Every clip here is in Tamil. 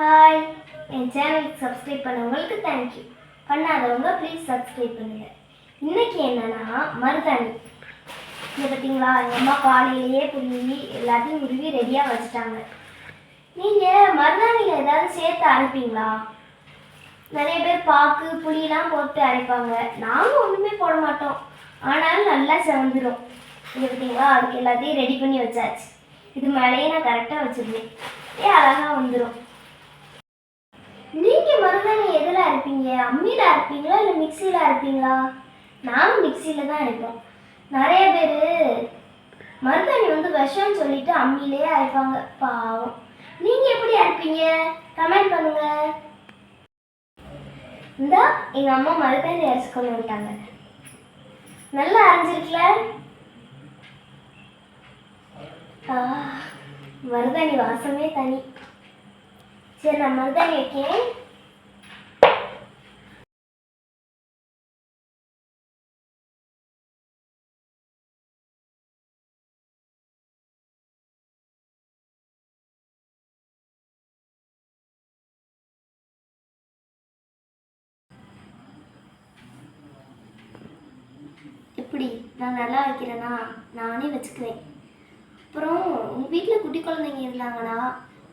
ஹாய் என் சேனலுக்கு சப்ஸ்கிரைப் பண்ணவங்களுக்கு தேங்க்யூ பண்ணாதவங்க ப்ளீஸ் சப்ஸ்கிரைப் பண்ணுங்க. இன்னைக்கு என்னன்னா மருதாணி. இதை பார்த்தீங்களா எங்கள் அம்மா காலையிலேயே புள்ளி எல்லாத்தையும் உருவி ரெடியாக வச்சுட்டாங்க. நீங்கள் மருதாணியில் ஏதாவது சேர்த்து அரைப்பீங்களா? நிறைய பேர் பாக்கு புளியெல்லாம் போட்டு அரைப்பாங்க. நாங்கள் ஒன்றுமே போட மாட்டோம். ஆனாலும் நல்லா செவந்துடும் இது பார்த்தீங்களா அதுக்கு எல்லாத்தையும் ரெடி பண்ணி வச்சாச்சு. இது மேலேயே நான் கரெக்டாக வச்சுருந்தேன். ஏ அழகாக வந்துடும் நீங்கள் மருதாணி எதில் அரைப்பீங்க? அம்மியில் அரைப்பீங்களா? இல்லை மிக்சியில் அரைப்பீங்களா? நானும் மிக்சியில் தான் அரைப்போம் நிறைய பேர் மருதாணி வந்து விஷம்னு சொல்லிட்டு அம்மியிலேயே அரைப்பாங்க. பாவம். நீங்கள் எப்படி அரைப்பீங்க? கமெண்ட் பண்ணுங்க. இந்தா எங்கள் அம்மா மருதாணி அரைச்சு கொண்டு வந்துட்டாங்க. நல்லா அரைஞ்சிருக்கல? ஆ, மருதாணி வாசமே தனி. சரி நான் மருதாணி வைக்கேன். எப்படி நான் நல்லா வைக்கிறேன்னா நானே வச்சுக்குவேன். அப்புறம் உங்கள் வீட்டில் குட்டி குழந்தைங்க இருந்தாங்கன்னா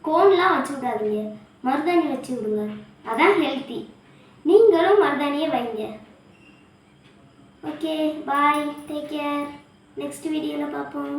கோன்லாம் வச்சு விடாதீங்க மருதாணி வச்சு விடுங்க அதான் ஹெல்த்தி நீங்களும் மருதாணியே வைங்க. Okay bye take care next வீடியோவில் பார்ப்போம்.